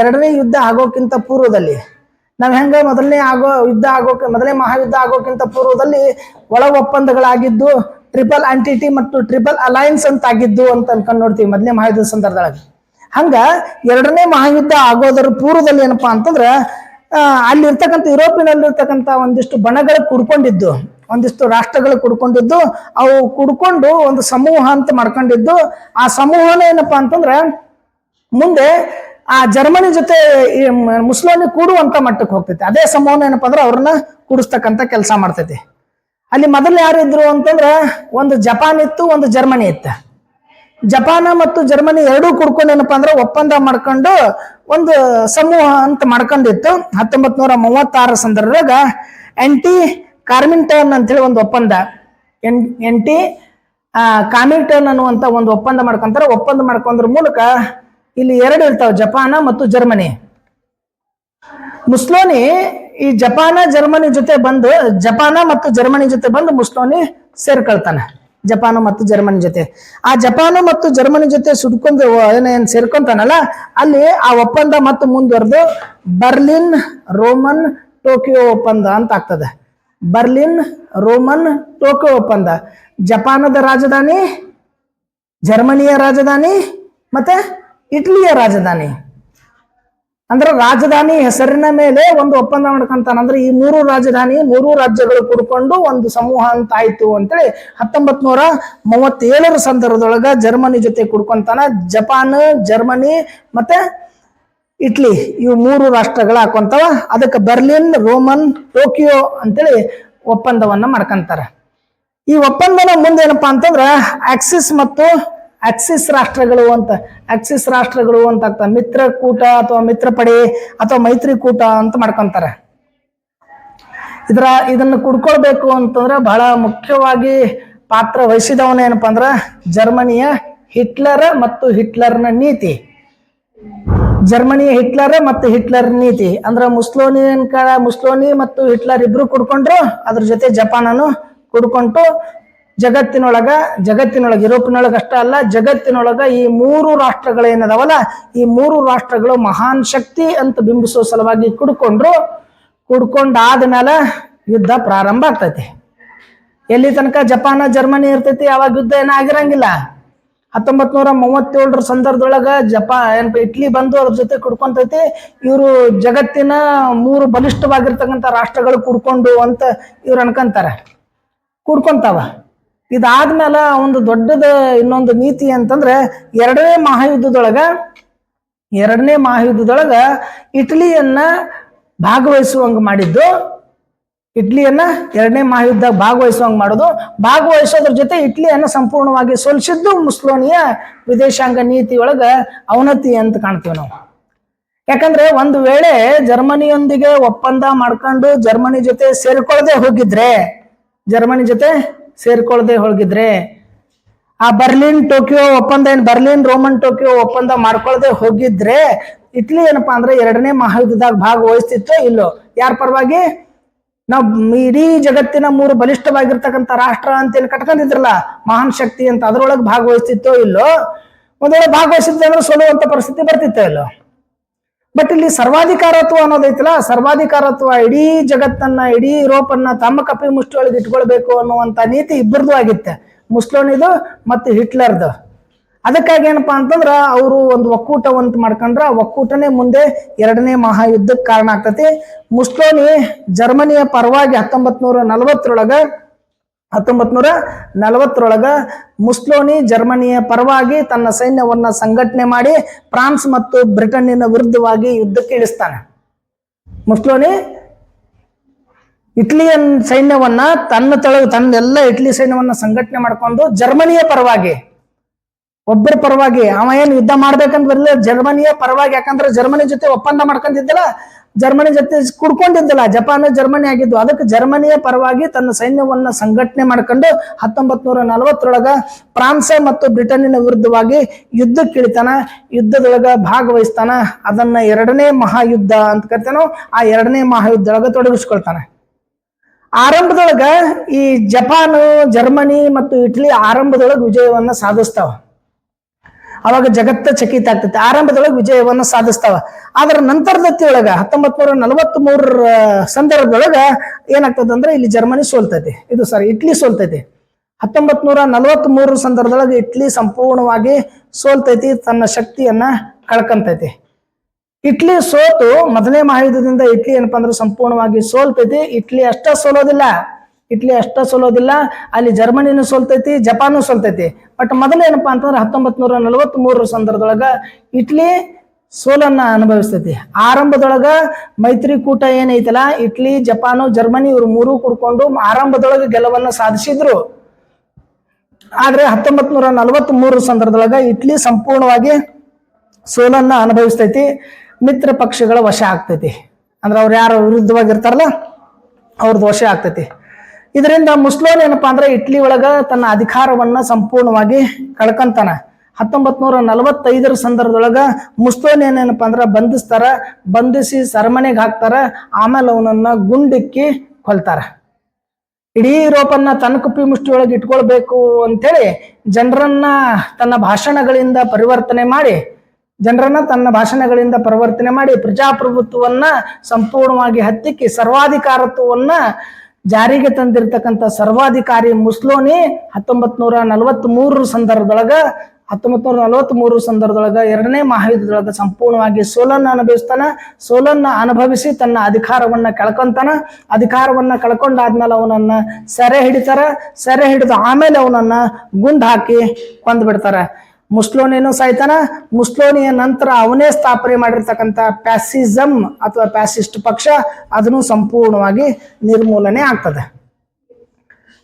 ಎರಡನೇ ಯುದ್ಧ ಆಗೋಕ್ಕಿಂತ ಪೂರ್ವದಲ್ಲಿ ನಾವ್ ಹೆಂಗ ಮೊದಲನೇ ಆಗೋ ಯುದ್ಧ ಆಗೋಕೆ, ಮೊದಲನೇ ಮಹಾಯುದ್ಧ ಆಗೋಕ್ಕಿಂತ ಪೂರ್ವದಲ್ಲಿ ಒಳ ಒಪ್ಪಂದಗಳಾಗಿದ್ದು ಟ್ರಿಪಲ್ ಆಂಟಿಟಿ ಮತ್ತು ಟ್ರಿಪಲ್ ಅಲಯನ್ಸ್ ಅಂತ ಆಗಿದ್ದು ಅಂತ ಅನ್ಕೊಂಡು ನೋಡ್ತೀವಿ ಮೊದಲನೇ ಮಹಾಯುದ್ಧ ಸಂದರ್ಭದೊಳಗೆ ಹಂಗ ಎರಡನೇ ಮಹಾಯುದ್ಧ ಆಗೋದರ ಪೂರ್ವದಲ್ಲಿ ಏನಪ್ಪಾ ಅಂತಂದ್ರ ಅಲ್ಲಿರ್ತಕ್ಕಂಥ ಯುರೋಪಿನಲ್ಲಿರ್ತಕ್ಕಂಥ ಒಂದಿಷ್ಟು ಬಣಗಳು ಕುಡ್ಕೊಂಡಿದ್ದು, ಒಂದಿಷ್ಟು ರಾಷ್ಟ್ರಗಳು ಕುಡ್ಕೊಂಡಿದ್ದು, ಅವು ಕುಡ್ಕೊಂಡು ಒಂದು ಸಮೂಹ ಅಂತ ಮಾಡ್ಕೊಂಡಿದ್ದು, ಆ ಸಮೂಹನೇ ಏನಪ್ಪಾ ಅಂತಂದ್ರ, ಮುಂದೆ ಆ ಜರ್ಮನಿ ಜೊತೆ ಮುಸ್ಲೋನಿ ಕೂಡುವಂತ ಮಟ್ಟಕ್ಕೆ ಹೋಗ್ತೈತಿ. ಅದೇ ಸಮೂಹನ ಏನಪ್ಪ ಅಂದ್ರೆ ಅವ್ರನ್ನ ಕೂಡಿಸ್ತಕ್ಕಂಥ ಕೆಲಸ ಮಾಡ್ತೈತಿ. ಅಲ್ಲಿ ಮೊದಲು ಯಾರು ಇದ್ರು ಅಂತಂದ್ರ ಒಂದು ಜಪಾನ್ ಇತ್ತು, ಒಂದು ಜರ್ಮನಿ ಇತ್ತು. ಜಪಾನ ಮತ್ತು ಜರ್ಮನಿ ಎರಡೂ ಕುಡ್ಕೊಂಡು ಏನಪ್ಪಾ ಅಂದ್ರೆ ಒಪ್ಪಂದ ಮಾಡ್ಕೊಂಡು ಒಂದು ಸಮೂಹ ಅಂತ ಮಾಡ್ಕೊಂಡಿತ್ತು. ಹತ್ತೊಂಬತ್ ನೂರ ಮೂವತ್ತಾರ ಸಂದರ್ಭದಾಗ ಎಂಟಿ ಕಾರ್ಮಿಂಟನ್ ಅಂತೇಳಿ ಒಂದು ಒಪ್ಪಂದ. ಎನ್ ಎಂಟಿ ಆ ಅನ್ನುವಂಥ ಒಂದು ಒಪ್ಪಂದ ಮಾಡ್ಕೊಂತಾರೆ. ಒಪ್ಪಂದ ಮಾಡ್ಕೊಂಡ್ರ ಮೂಲಕ ಇಲ್ಲಿ ಎರಡು ಇರ್ತಾವ, ಜಪಾನ ಮತ್ತು ಜರ್ಮನಿ. ಮುಸ್ಲೋನಿ, ಈ ಜಪಾನ, ಜರ್ಮನಿ ಜೊತೆ ಬಂದು, ಜಪಾನ ಮತ್ತು ಜರ್ಮನಿ ಜೊತೆ ಬಂದು ಮುಸ್ಲೋನಿ ಸೇರ್ಕೊಳ್ತಾನೆ. ಜಪಾನ ಮತ್ತು ಜರ್ಮನಿ ಜೊತೆ. ಆ ಜಪಾನ ಮತ್ತು ಜರ್ಮನಿ ಜೊತೆ ಸುಡ್ಕೊಂಡು ಏನೇನ್ ಸೇರ್ಕೊಂತಾನಲ್ಲ, ಅಲ್ಲಿ ಆ ಒಪ್ಪಂದ ಮತ್ತು ಮುಂದುವರೆದು ಬರ್ಲಿನ್ ರೋಮನ್ ಟೋಕಿಯೋ ಒಪ್ಪಂದ ಅಂತ ಆಗ್ತದೆ. ಬರ್ಲಿನ್ ರೋಮನ್ ಟೋಕಿಯೋ ಒಪ್ಪಂದ. ಜಪಾನದ ರಾಜಧಾನಿ, ಜರ್ಮನಿಯ ರಾಜಧಾನಿ, ಮತ್ತೆ ಇಟಲಿಯ ರಾಜಧಾನಿ. ಅಂದ್ರೆ ರಾಜಧಾನಿ ಹೆಸರಿನ ಮೇಲೆ ಒಂದು ಒಪ್ಪಂದ ಮಾಡ್ಕೊಂತಾನ. ಅಂದ್ರೆ ಈ ಮೂರು ರಾಜಧಾನಿ, ಮೂರು ರಾಜ್ಯಗಳು ಕುಡ್ಕೊಂಡು ಒಂದು ಸಮೂಹ ಅಂತ ಆಯ್ತು ಅಂತೇಳಿ ಹತ್ತೊಂಬತ್ ನೂರ ಮೂವತ್ತೇಳರ ಸಂದರ್ಭದೊಳಗ ಜರ್ಮನಿ ಜೊತೆ ಕುಡ್ಕೊಂತಾನ. ಜಪಾನ್, ಜರ್ಮನಿ ಮತ್ತೆ ಇಟ್ಲಿ ಇವು ಮೂರು ರಾಷ್ಟ್ರಗಳು ಹಾಕೊಂತಾವ. ಅದಕ್ಕೆ ಬರ್ಲಿನ್, ರೋಮನ್, ಟೋಕಿಯೋ ಅಂತೇಳಿ ಒಪ್ಪಂದವನ್ನ ಮಾಡ್ಕೊಂತಾರ. ಈ ಒಪ್ಪಂದನ ಮುಂದೆ ಏನಪ್ಪಾ ಅಂತಂದ್ರ, ಆಕ್ಸಿಸ್ ಮತ್ತು ಆಕ್ಸಿಸ್ ರಾಷ್ಟ್ರಗಳು ಅಂತ ಆಕ್ಸಿಸ್ ರಾಷ್ಟ್ರಗಳು ಅಂತ ಆಗ್ತದೆ ಮಿತ್ರಕೂಟ ಅಥವಾ ಮಿತ್ರಪಡೆ ಅಥವಾ ಮೈತ್ರಿಕೂಟ ಅಂತ ಮಾಡ್ಕೊಂತಾರೆ. ಇದರ, ಇದನ್ನ ಕುಡ್ಕೊಳ್ಬೇಕು ಅಂತಂದ್ರೆ ಬಹಳ ಮುಖ್ಯವಾಗಿ ಪಾತ್ರ ವಹಿಸಿದವನ ಏನಪ್ಪ ಅಂದ್ರ ಜರ್ಮನಿಯ ಹಿಟ್ಲರ್ ಮತ್ತು ಹಿಟ್ಲರ್ನ ನೀತಿ. ಜರ್ಮನಿಯ ಹಿಟ್ಲರ್ ಮತ್ತು ಹಿಟ್ಲರ್ ನೀತಿ. ಅಂದ್ರೆ ಮುಸ್ಲೋನಿಯನ್ ಕಾಲ ಮುಸ್ಲೋನಿ ಮತ್ತು ಹಿಟ್ಲರ್ ಇಬ್ರು ಕುಡ್ಕೊಂಡ್ರು, ಅದ್ರ ಜೊತೆ ಜಪಾನನು ಕುಡ್ಕೊಂಡು ಜಗತ್ತಿನೊಳಗ ಜಗತ್ತಿನೊಳಗ, ಯುರೋಪಿನೊಳಗ ಅಷ್ಟೇ ಅಲ್ಲ, ಜಗತ್ತಿನೊಳಗ ಈ ಮೂರು ರಾಷ್ಟ್ರಗಳೇನದವಲ್ಲ ಈ ಮೂರು ರಾಷ್ಟ್ರಗಳು ಮಹಾನ್ ಶಕ್ತಿ ಅಂತ ಬಿಂಬಿಸುವ ಸಲುವಾಗಿ ಕುಡ್ಕೊಂಡ್ರು ಕುಡ್ಕೊಂಡಾದ್ಮೇಲೆ ಯುದ್ಧ ಪ್ರಾರಂಭ ಆಗ್ತೈತಿ. ಎಲ್ಲಿ ತನಕ ಜಪಾನ, ಜರ್ಮನಿ ಇರ್ತೈತಿ ಅವಾಗ ಯುದ್ಧ ಏನಾಗಿರಂಗಿಲ್ಲ ಹತ್ತೊಂಬತ್ ನೂರ ಮೂವತ್ತೇಳರ ಸಂದರ್ಭದೊಳಗ ಜಪಾ, ಏನ್ ಇಟ್ಲಿ ಬಂದು ಅದ್ರ ಜೊತೆ ಕುಡ್ಕೊಂತೈತಿ. ಇವರು ಜಗತ್ತಿನ ಮೂರು ಬಲಿಷ್ಠವಾಗಿರ್ತಕ್ಕಂಥ ರಾಷ್ಟ್ರಗಳು ಕುಡ್ಕೊಂಡು ಅಂತ ಇವ್ರು ಅನ್ಕೊಂತಾರೆ. ಕುಡ್ಕೊಂತಾವ. ಇದಾದ್ಮೇಲೆ ಒಂದು ದೊಡ್ಡದ ಇನ್ನೊಂದು ನೀತಿ ಅಂತಂದ್ರೆ ಎರಡನೇ ಮಹಾಯುದ್ಧದೊಳಗ ಎರಡನೇ ಮಹಾಯುದ್ಧದೊಳಗ ಇಟಲಿಯನ್ನ ಭಾಗವಹಿಸುವಂಗ ಮಾಡಿದ್ದು. ಇಟ್ಲಿಯನ್ನ ಎರಡನೇ ಮಹಾಯುದ್ಧ ಭಾಗವಹಿಸುವಂಗ ಮಾಡೋದು. ಭಾಗವಹಿಸೋದ್ರ ಜೊತೆ ಇಟ್ಲಿಯನ್ನ ಸಂಪೂರ್ಣವಾಗಿ ಸೋಲಿಸಿದ್ದು ಮುಸ್ಲೋನಿಯ ವಿದೇಶಾಂಗ ನೀತಿಯೊಳಗ ಅವನತಿ ಅಂತ ಕಾಣ್ತೀವಿ ನಾವು. ಯಾಕಂದ್ರೆ ಒಂದು ವೇಳೆ ಜರ್ಮನಿಯೊಂದಿಗೆ ಒಪ್ಪಂದ ಮಾಡ್ಕೊಂಡು ಜರ್ಮನಿ ಜೊತೆ ಸೇರ್ಕೊಳ್ಳದೆ ಹೋಗಿದ್ರೆ, ಜರ್ಮನಿ ಜೊತೆ ಸೇರ್ಕೊಳ್ಳದೆ ಹೋಗಿದ್ರೆ ಆ ಬರ್ಲಿನ್ ಟೋಕಿಯೋ ಒಪ್ಪಂದ ಏನು ಬರ್ಲಿನ್ ರೋಮನ್ ಟೋಕಿಯೋ ಒಪ್ಪಂದ ಮಾಡ್ಕೊಳ್ಳದೆ ಹೋಗಿದ್ರೆ ಇಟ್ಲಿ ಏನಪ್ಪಾ ಅಂದ್ರೆ ಎರಡನೇ ಮಹಾಯುದ್ಧದಾಗ ಭಾಗವಹಿಸ್ತಿತ್ತು ಇಲ್ಲೋ? ಯಾರ ಪರವಾಗಿ? ನಾವು ಇಡೀ ಜಗತ್ತಿನ ಮೂರು ಬಲಿಷ್ಠವಾಗಿರ್ತಕ್ಕಂಥ ರಾಷ್ಟ್ರ ಅಂತ ಏನ್ ಕಟ್ಕೊಂಡಿದ್ರಲ್ಲ, ಮಹಾನ್ ಶಕ್ತಿ ಅಂತ ಅದ್ರೊಳಗೆ ಭಾಗವಹಿಸ್ತಿತ್ತೋ ಇಲ್ಲೋ? ಒಂದ್ ಭಾಗವಹಿಸಿದ್ರೆ ಅಂದ್ರೆ ಸೋಲುವಂತ ಪರಿಸ್ಥಿತಿ ಬರ್ತಿತ್ತೋ ಇಲ್ಲೋ? ಬಟ್ ಇಲ್ಲಿ ಸರ್ವಾಧಿಕಾರತ್ವ ಅನ್ನೋದೈತಲ್ಲ ಸರ್ವಾಧಿಕಾರತ್ವ ಇಡೀ ಜಗತ್ತನ್ನ, ಇಡೀ ಯುರೋಪನ್ನ ತಮ್ಮ ಕಪಿ ಮುಷ್ಟಿಯೊಳಗೆ ಇಟ್ಕೊಳ್ಬೇಕು ಅನ್ನುವಂತ ನೀತಿ ಇಬ್ಬರದು ಆಗಿತ್ತೆ. ಮುಸ್ಲೋನಿದು ಮತ್ತು ಹಿಟ್ಲರ್ದು. ಅದಕ್ಕಾಗಿ ಏನಪ್ಪಾ ಅಂತಂದ್ರ ಅವರು ಒಂದು ಒಕ್ಕೂಟವಂತ ಮಾಡ್ಕೊಂಡ್ರ ಒಕ್ಕೂಟನೇ ಮುಂದೆ ಎರಡನೇ ಮಹಾಯುದ್ಧಕ್ಕೆ ಕಾರಣ ಆಗ್ತತಿ. ಮುಸ್ಲೋನಿ ಜರ್ಮನಿಯ ಪರವಾಗಿ ಹತ್ತೊಂಬತ್ ನೂರ ನಲವತ್ತರೊಳಗ ಹತ್ತೊಂಬತ್ ನೂರ ನಲವತ್ತರೊಳಗ ಮುಸ್ಲೋನಿ ಜರ್ಮನಿಯ ಪರವಾಗಿ ತನ್ನ ಸೈನ್ಯವನ್ನ ಸಂಘಟನೆ ಮಾಡಿ ಫ್ರಾನ್ಸ್ ಮತ್ತು ಬ್ರಿಟನ್ನಿನ ವಿರುದ್ಧವಾಗಿ ಯುದ್ಧಕ್ಕೆ ಇಳಿಸ್ತಾನೆ. ಮುಸ್ಲೋನಿ ಇಟ್ಲಿಯನ್ ಸೈನ್ಯವನ್ನ ತನ್ನ ತಳ ತನ್ನ ಎಲ್ಲ ಇಟ್ಲಿ ಸೈನ್ಯವನ್ನ ಸಂಘಟನೆ ಮಾಡ್ಕೊಂಡು ಜರ್ಮನಿಯ ಪರವಾಗಿ ಒಬ್ಬರ ಪರವಾಗಿ ಅವ ಏನು ಯುದ್ಧ ಮಾಡ್ಬೇಕಂತ ಬರಲಿಲ್ಲ. ಜರ್ಮನಿಯ ಪರವಾಗಿ, ಯಾಕಂದ್ರೆ ಜರ್ಮನಿ ಜೊತೆ ಒಪ್ಪಂದ ಮಾಡ್ಕೊಂಡಿದ್ದಲ್ಲ, ಜರ್ಮನಿ ಜೊತೆ ಕುಡ್ಕೊಂಡಿದ್ದಲ್ಲ, ಜಪಾನ್ ಜರ್ಮನಿ ಆಗಿದ್ದು. ಅದಕ್ಕೆ ಜರ್ಮನಿಯ ಪರವಾಗಿ ತನ್ನ ಸೈನ್ಯವನ್ನ ಸಂಘಟನೆ ಮಾಡ್ಕೊಂಡು ಹತ್ತೊಂಬತ್ ನೂರ ನಲವತ್ತರೊಳಗ ಫ್ರಾನ್ಸ್ ಮತ್ತು ಬ್ರಿಟನ್ನಿನ ವಿರುದ್ಧವಾಗಿ ಯುದ್ಧಕ್ಕಿಳಿತಾನ ಯುದ್ಧದೊಳಗ ಭಾಗವಹಿಸ್ತಾನ. ಅದನ್ನ ಎರಡನೇ ಮಹಾಯುದ್ಧ ಅಂತ ಕರಿತಾನೋ, ಆ ಎರಡನೇ ಮಹಾಯುದ್ಧದೊಳಗ ತೊಡಗಿಸ್ಕೊಳ್ತಾನೆ. ಆರಂಭದೊಳಗ ಈ ಜಪಾನ್, ಜರ್ಮನಿ ಮತ್ತು ಇಟಲಿ ಆರಂಭದೊಳಗ ವಿಜಯವನ್ನ ಸಾಧಿಸ್ತಾವ. ಅವಾಗ ಜಗತ್ತ ಚಕಿತ ಆಗ್ತೈತಿ. ಆರಂಭದೊಳಗೆ ವಿಜಯವನ್ನು ಸಾಧಿಸ್ತಾವ. ಆದ್ರ ನಂತರದ ಒಳಗ ಹತ್ತೊಂಬತ್ ನೂರ ನಲವತ್ತ್ ಮೂರರ ಸಂದರ್ಭದೊಳಗ ಏನಾಗ್ತದೆ ಅಂದ್ರೆ ಇಲ್ಲಿ ಜರ್ಮನಿ ಸೋಲ್ತೈತಿ. ಇದು ಸಾರಿ ಇಟ್ಲಿ ಸೋಲ್ತೈತಿ. ಹತ್ತೊಂಬತ್ ನೂರ ನಲವತ್ತ್ ಮೂರರ ಸಂದರ್ಭದೊಳಗೆ ಇಟ್ಲಿ ಸಂಪೂರ್ಣವಾಗಿ ಸೋಲ್ತೈತಿ, ತನ್ನ ಶಕ್ತಿಯನ್ನ ಕಳ್ಕಂತೈತಿ. ಇಟ್ಲಿ ಸೋತು ಮೊದಲನೇ ಮಹಾಯುದ್ಧದಿಂದ ಇಟ್ಲಿ ಏನಪ್ಪಾ ಅಂದ್ರೆ ಸಂಪೂರ್ಣವಾಗಿ ಸೋಲ್ತೈತಿ. ಇಟ್ಲಿ ಅಷ್ಟ ಸೋಲೋದಿಲ್ಲ. ಇಟ್ಲಿ ಅಷ್ಟ ಸೋಲೋದಿಲ್ಲ, ಅಲ್ಲಿ ಜರ್ಮನಿನೂ ಸೋಲ್ತೈತಿ, ಜಪಾನು ಸೋಲ್ತೈತಿ. ಬಟ್ ಮೊದಲು ಏನಪ್ಪಾ ಅಂತಂದ್ರೆ ಹತ್ತೊಂಬತ್ ನೂರ ನಲವತ್ತ್ ಮೂರರ ಸಂದರ್ಭದೊಳಗ ಇಟ್ಲಿ ಸೋಲನ್ನ ಅನುಭವಿಸ್ತೈತಿ. ಆರಂಭದೊಳಗ ಮೈತ್ರಿಕೂಟ ಏನೈತಲ್ಲ, ಇಟ್ಲಿ, ಜಪಾನು, ಜರ್ಮನಿ ಇವರು ಮೂರು ಕುಡ್ಕೊಂಡು ಆರಂಭದೊಳಗ ಗೆಲುವನ್ನ ಸಾಧಿಸಿದ್ರು. ಆದ್ರೆ ಹತ್ತೊಂಬತ್ ನೂರ ನಲವತ್ತ್ ಮೂರರ ಸಂದರ್ಭದೊಳಗ ಇಟ್ಲಿ ಸಂಪೂರ್ಣವಾಗಿ ಸೋಲನ್ನ ಅನುಭವಿಸ್ತೈತಿ. ಮಿತ್ರ ಪಕ್ಷಗಳ ವಶ ಆಗ್ತೈತಿ. ಅಂದ್ರೆ ಅವ್ರು ಯಾರು ವಿರುದ್ಧವಾಗಿರ್ತಾರಲ್ಲ, ಅವ್ರದ್ದು ವಶ ಆಗ್ತೈತಿ. ಇದರಿಂದ ಮುಸ್ಲೋನ್ ಏನಪ್ಪಾ ಅಂದ್ರೆ ಇಟ್ಲಿ ಒಳಗ ತನ್ನ ಅಧಿಕಾರವನ್ನ ಸಂಪೂರ್ಣವಾಗಿ ಕಳ್ಕಂತಾನ. ಹತ್ತೊಂಬತ್ ನೂರ ನಲವತ್ತೈದರ ಸಂದರ್ಭದೊಳಗ ಮುಸ್ಲೋನ್ ಏನೇನಪ್ಪ ಅಂದ್ರ ಬಂಧಿಸ್ತಾರ, ಬಂಧಿಸಿ ಸರಮನೆಗೆ ಹಾಕ್ತಾರ, ಆಮೇಲೆ ಅವನನ್ನ ಗುಂಡಿಕ್ಕಿ ಕೊಲ್ತಾರ. ಇಡೀ ಯುರೋಪನ್ನ ತನ್ನ ಕುಪ್ಪಿ ಮುಷ್ಟಿಯೊಳಗೆ ಇಟ್ಕೊಳ್ಬೇಕು ಅಂತೇಳಿ ಜನರನ್ನ ತನ್ನ ಭಾಷಣಗಳಿಂದ ಪರಿವರ್ತನೆ ಮಾಡಿ, ಜನರನ್ನ ತನ್ನ ಭಾಷಣಗಳಿಂದ ಪರಿವರ್ತನೆ ಮಾಡಿ ಪ್ರಜಾಪ್ರಭುತ್ವವನ್ನ ಸಂಪೂರ್ಣವಾಗಿ ಹತ್ತಿಕ್ಕಿ ಸರ್ವಾಧಿಕಾರತ್ವವನ್ನ ಜಾರಿಗೆ ತಂದಿರತಕ್ಕಂಥ ಸರ್ವಾಧಿಕಾರಿ ಮುಸ್ಲೋನಿ ಹತ್ತೊಂಬತ್ ನೂರ ನಲವತ್ತ್ ಮೂರರ ಸಂದರ್ಭದೊಳಗ ಹತ್ತೊಂಬತ್ ನೂರ ನಲವತ್ತ್ ಮೂರು ಸಂದರ್ಭದೊಳಗ ಎರಡನೇ ಮಹಾಯುದ್ಧದೊಳಗ ಸಂಪೂರ್ಣವಾಗಿ ಸೋಲನ್ನ ಅನುಭವಿಸ್ತಾನ. ಸೋಲನ್ನ ಅನುಭವಿಸಿ ತನ್ನ ಅಧಿಕಾರವನ್ನ ಕಳ್ಕೊಂತಾನ. ಅಧಿಕಾರವನ್ನ ಕಳ್ಕೊಂಡಾದ್ಮೇಲೆ ಅವನನ್ನ ಸೆರೆ ಹಿಡಿತಾರ. ಸೆರೆ ಹಿಡಿದು ಆಮೇಲೆ ಅವನನ್ನ ಗುಂಡ್ ಹಾಕಿ ಕೊಂದ್ ಬಿಡ್ತಾರ ಮುಸ್ಲೋನಿನೂ ಸಾಯ್ತಾನ? ಮುಸ್ಲೋನಿಯ ನಂತರ ಅವನೇ ಸ್ಥಾಪನೆ ಮಾಡಿರ್ತಕ್ಕಂಥ ಪ್ಯಾಸಿಸಮ್ ಅಥವಾ ಪ್ಯಾಸಿಸ್ಟ್ ಪಕ್ಷ ಅದನ್ನು ಸಂಪೂರ್ಣವಾಗಿ ನಿರ್ಮೂಲನೆ ಆಗ್ತದೆ.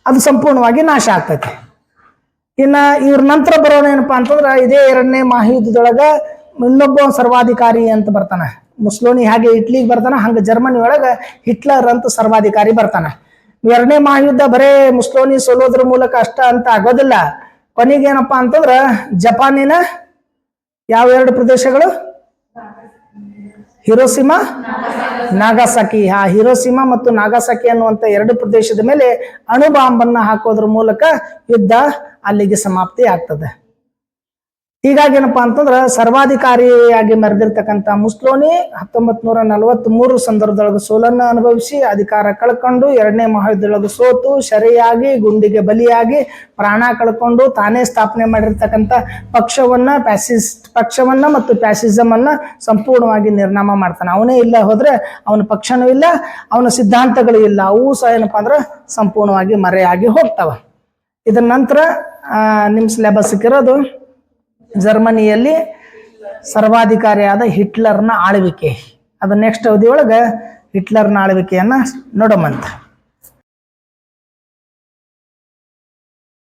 ಅದು ಸಂಪೂರ್ಣವಾಗಿ ನಾಶ ಆಗ್ತೈತೆ. ಇನ್ನ ಇವ್ರ ನಂತರ ಬರೋಣ ಏನಪ್ಪಾ ಅಂತಂದ್ರೆ ಇದೇ ಎರಡನೇ ಮಹಾಯುದ್ಧದೊಳಗ ಇನ್ನೊಬ್ಬ ಸರ್ವಾಧಿಕಾರಿ ಅಂತ ಬರ್ತಾನ. ಮುಸ್ಲೋನಿ ಹಾಗೆ ಇಟ್ಲಿಗೆ ಬರ್ತಾನ, ಹಂಗೆ ಜರ್ಮನಿ ಒಳಗ ಹಿಟ್ಲರ್ ಅಂತ ಸರ್ವಾಧಿಕಾರಿ ಬರ್ತಾನ. ಎರಡನೇ ಮಹಾಯುದ್ಧ ಬರೇ ಮುಸ್ಲೋನಿ ಸೋಲೋದ್ರ ಮೂಲಕ ಅಷ್ಟ ಅಂತ ಆಗೋದಿಲ್ಲ. ಕೊನೆಗೆ ಏನಪ್ಪ ಅಂತಂದ್ರ ಜಪಾನಿನ ಯಾವ ಎರಡು ಪ್ರದೇಶಗಳು? ಹಿರೋಸಿಮಾ ನಾಗಾಸಾಕಿ. ಆ ಹಿರೋಸಿಮಾ ಮತ್ತು ನಾಗಾಸಾಕಿ ಅನ್ನುವಂತ ಎರಡು ಪ್ರದೇಶದ ಮೇಲೆ ಅಣು ಬಾಂಬನ್ನ ಹಾಕೋದ್ರ ಮೂಲಕ ಯುದ್ಧ ಅಲ್ಲಿಗೆ ಸಮಾಪ್ತಿ ಆಗ್ತದೆ. ಹೀಗಾಗಿ ಏನಪ್ಪಾ ಅಂತಂದ್ರ ಸರ್ವಾಧಿಕಾರಿಯಾಗಿ ಮೆರೆದಿರ್ತಕ್ಕಂಥ ಮುಸ್ಲೋನಿ ಹತ್ತೊಂಬತ್ ನೂರ ನಲವತ್ತ್ ಮೂರು ಸಂದರ್ಭದೊಳಗೆ ಸೋಲನ್ನ ಅನುಭವಿಸಿ ಅಧಿಕಾರ ಕಳ್ಕೊಂಡು ಎರಡನೇ ಮಹಾಯುದ್ಧದೊಳಗೆ ಸೋತು ಸೆರೆಯಾಗಿ ಗುಂಡಿಗೆ ಬಲಿಯಾಗಿ ಪ್ರಾಣ ಕಳ್ಕೊಂಡು ತಾನೇ ಸ್ಥಾಪನೆ ಮಾಡಿರ್ತಕ್ಕಂಥ ಪಕ್ಷವನ್ನ ಪ್ಯಾಸಿಸ್ ಪಕ್ಷವನ್ನ ಮತ್ತು ಪ್ಯಾಸಿಸಮ್ ಅನ್ನ ಸಂಪೂರ್ಣವಾಗಿ ನಿರ್ನಾಮ ಮಾಡ್ತಾನೆ. ಅವನೇ ಇಲ್ಲ ಹೋದ್ರೆ ಅವನ ಪಕ್ಷನೂ ಇಲ್ಲ ಅವನ ಸಿದ್ಧಾಂತಗಳು ಇಲ್ಲ. ಅವು ಸಹ ಏನಪ್ಪಾ ಅಂದ್ರೆ ಸಂಪೂರ್ಣವಾಗಿ ಮರೆಯಾಗಿ ಹೋಗ್ತಾವ. ಇದರ ನಂತರ ಆ, ನಿಮ್ ಸಿಲೆಬಸ್ ಸಿಕ್ಕಿರೋದು ಜರ್ಮನಿಯಲ್ಲಿ ಸರ್ವಾಧಿಕಾರಿಯಾದ ಹಿಟ್ಲರ್ನ ಆಳ್ವಿಕೆ. ಅದು ನೆಕ್ಸ್ಟ್ ಅವಧಿಯೊಳಗೆ ಹಿಟ್ಲರ್ನ ಆಳ್ವಿಕೆಯನ್ನ ನೋಡೋಮಂತ